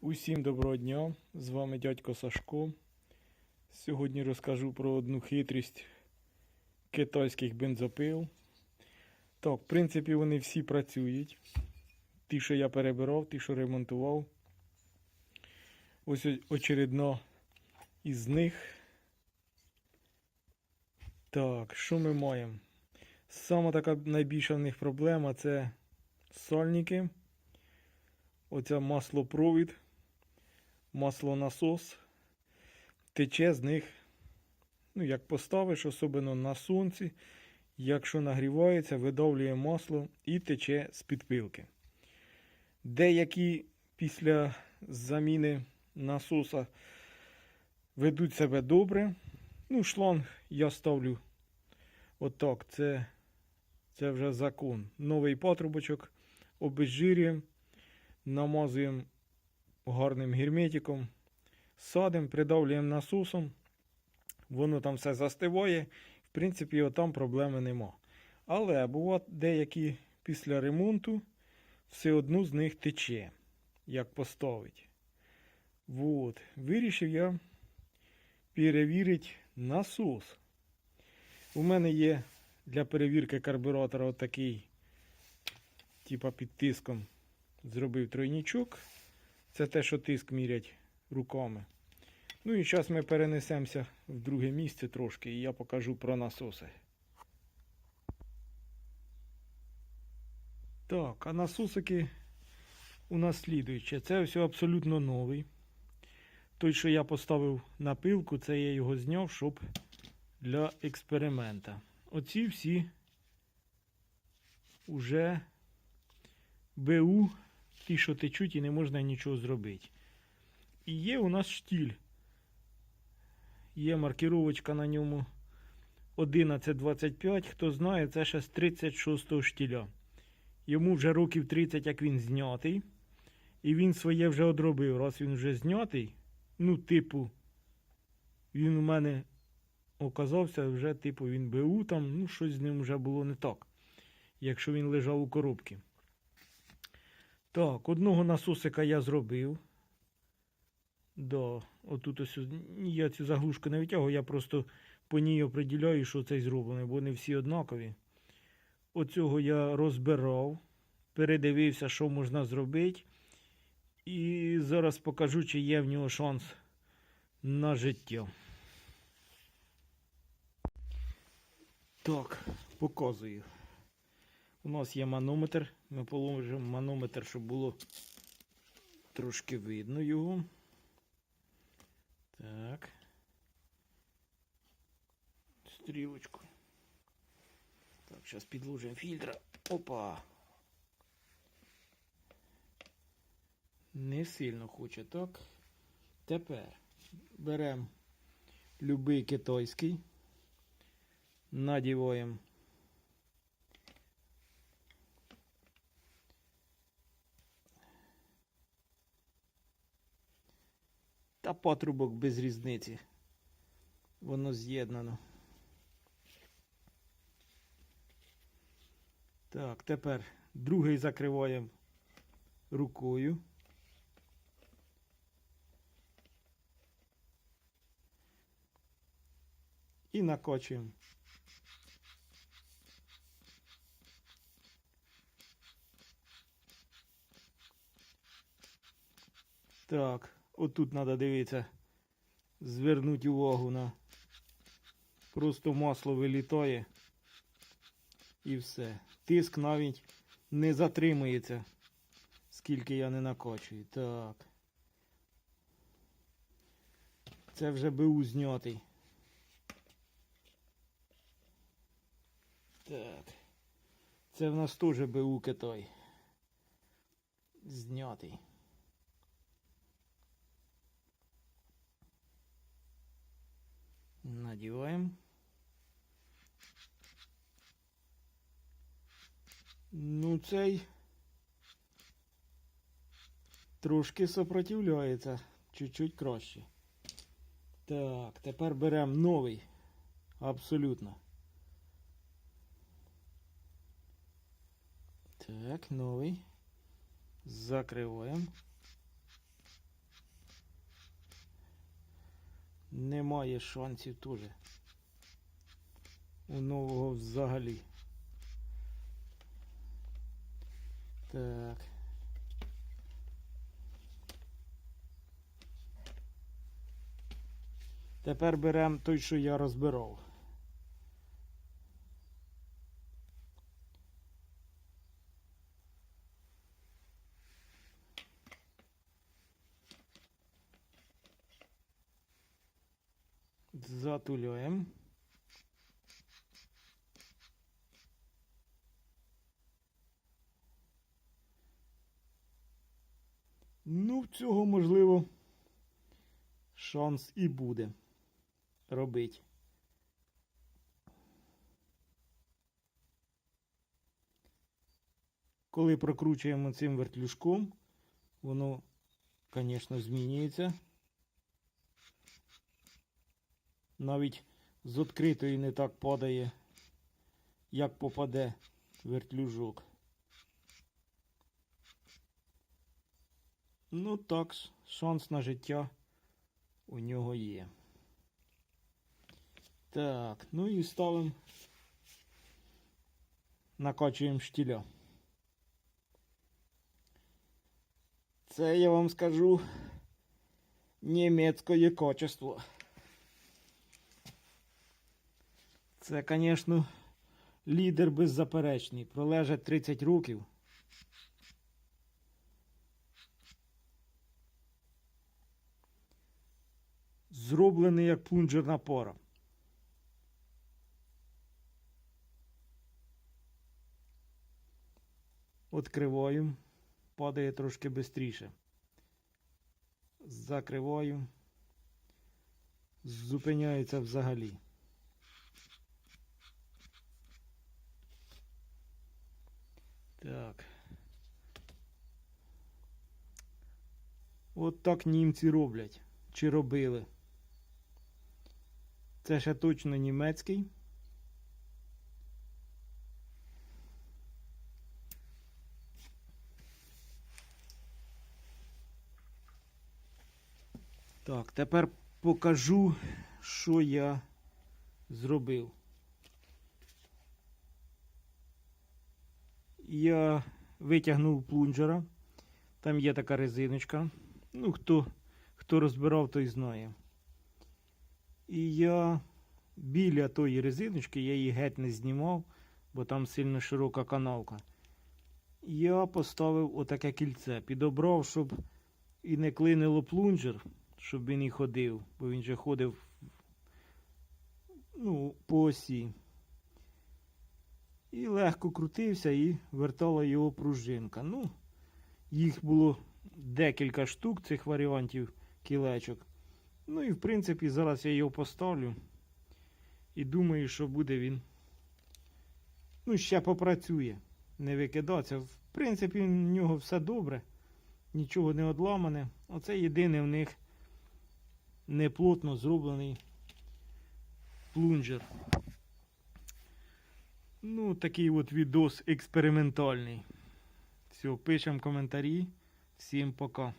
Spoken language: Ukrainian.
Усім доброго дня! З вами дядько Сашко. Сьогодні розкажу про одну хитрість китайських бензопил. Так, в принципі, вони всі працюють. Ті, що я перебирав, ті, що ремонтував. Ось о- очередна із них. Так, що ми маємо? Сама така найбільша в них проблема це сальники. Оця маслопровід, маслонасос. Тече з них, ну, як поставиш, особливо на сонці. Якщо нагрівається, видавлює масло і тече з підпилки. Деякі після заміни насоса ведуть себе добре. Ну, шланг я ставлю отак. Це, це вже закон. Новий патрубочок обезжирюємо намазуємо гарним герметиком, садимо, придавлюємо насосом, воно там все застиває. В принципі, отам проблеми нема. Але бувають деякі після ремонту все одно з них тече, як поставить. Вот. Вирішив я перевірити насос. У мене є для перевірки карбюратора отакий, типа під тиском зробив тройнічок. Це те, що тиск мірять руками. Ну і зараз ми перенесемося в друге місце трошки, і я покажу про насоси. Так, а насосики у нас слідуюче. Це все абсолютно новий. Той, що я поставив на пилку, це я його зняв, щоб для експеримента. Оці всі уже БУ, ті, що течуть, і не можна нічого зробити. І є у нас штіль. Є маркіровочка на ньому 1125. Хто знає, це ще з 36-го штіля. Йому вже років 30, як він знятий. І він своє вже одробив. Раз він вже знятий, ну, типу, він у мене оказався вже, типу, він БУ там, ну, щось з ним вже було не так. Якщо він лежав у коробці. Так, одного насосика я зробив. Да, отут ось я цю заглушку не витягую, я просто по ній определяю, що цей зроблений, бо вони всі однакові. Оцього я розбирав, передивився, що можна зробити. І зараз покажу, чи є в нього шанс на життя. Так, показую. У нас є манометр. Ми положимо манометр, щоб було трошки видно його. Так. Стрілочку. Так, зараз підложимо фільтра. Опа. Не сильно хоче, так. Тепер беремо любий китайський, надіваємо Та патрубок без різниці. Воно з'єднано. Так, тепер другий закриваємо рукою. І накочуємо. Так, отут треба дивитися, звернути увагу на просто масло вилітає і все. Тиск навіть не затримується, скільки я не накачую. Так. Це вже БУ знятий. Так. Це в нас теж БУ Китай. Знятий. Надіваємо. Ну, цей трошки сопротивляється. Чуть-чуть краще. Так, тепер беремо новий. Абсолютно. Так, новий. Закриваємо. Немає шансів теж. У нового взагалі. Так. Тепер беремо той, що я розбирав. Затуляємо. Ну, в цього можливо шанс і буде робити. Коли прокручуємо цим вертлюжком, воно, звісно, змінюється. Навіть з відкритої не так падає, як попаде вертлюжок. Ну так, шанс на життя у нього є. Так, ну і ставимо, накачуємо штіля. Це я вам скажу німецьке качество. Це, звісно, лідер беззаперечний. Пролежать 30 років. Зроблений як плунжерна пора. Откриваю. Падає трошки швидше. Закриваю. Зупиняється взагалі. Так. От так німці роблять. Чи робили. Це ще точно німецький. Так, тепер покажу, що я зробив. Я витягнув плунжера. Там є така резиночка. Ну, хто, хто розбирав, той знає. І я біля тої резиночки, я її геть не знімав, бо там сильно широка канавка. Я поставив отаке кільце. Підобрав, щоб і не клинило плунжер, щоб він і ходив, бо він же ходив ну, по осі. І легко крутився і вертала його пружинка. Ну, їх було декілька штук цих варіантів кілечок. Ну і в принципі зараз я його поставлю. І думаю, що буде він. Ну, ще попрацює. Не викидаться. В принципі, в нього все добре. Нічого не одламане. Оце єдине в них неплотно зроблений плунжер. Ну, такий от відос експериментальний. Все, пишемо коментарі. Всім пока.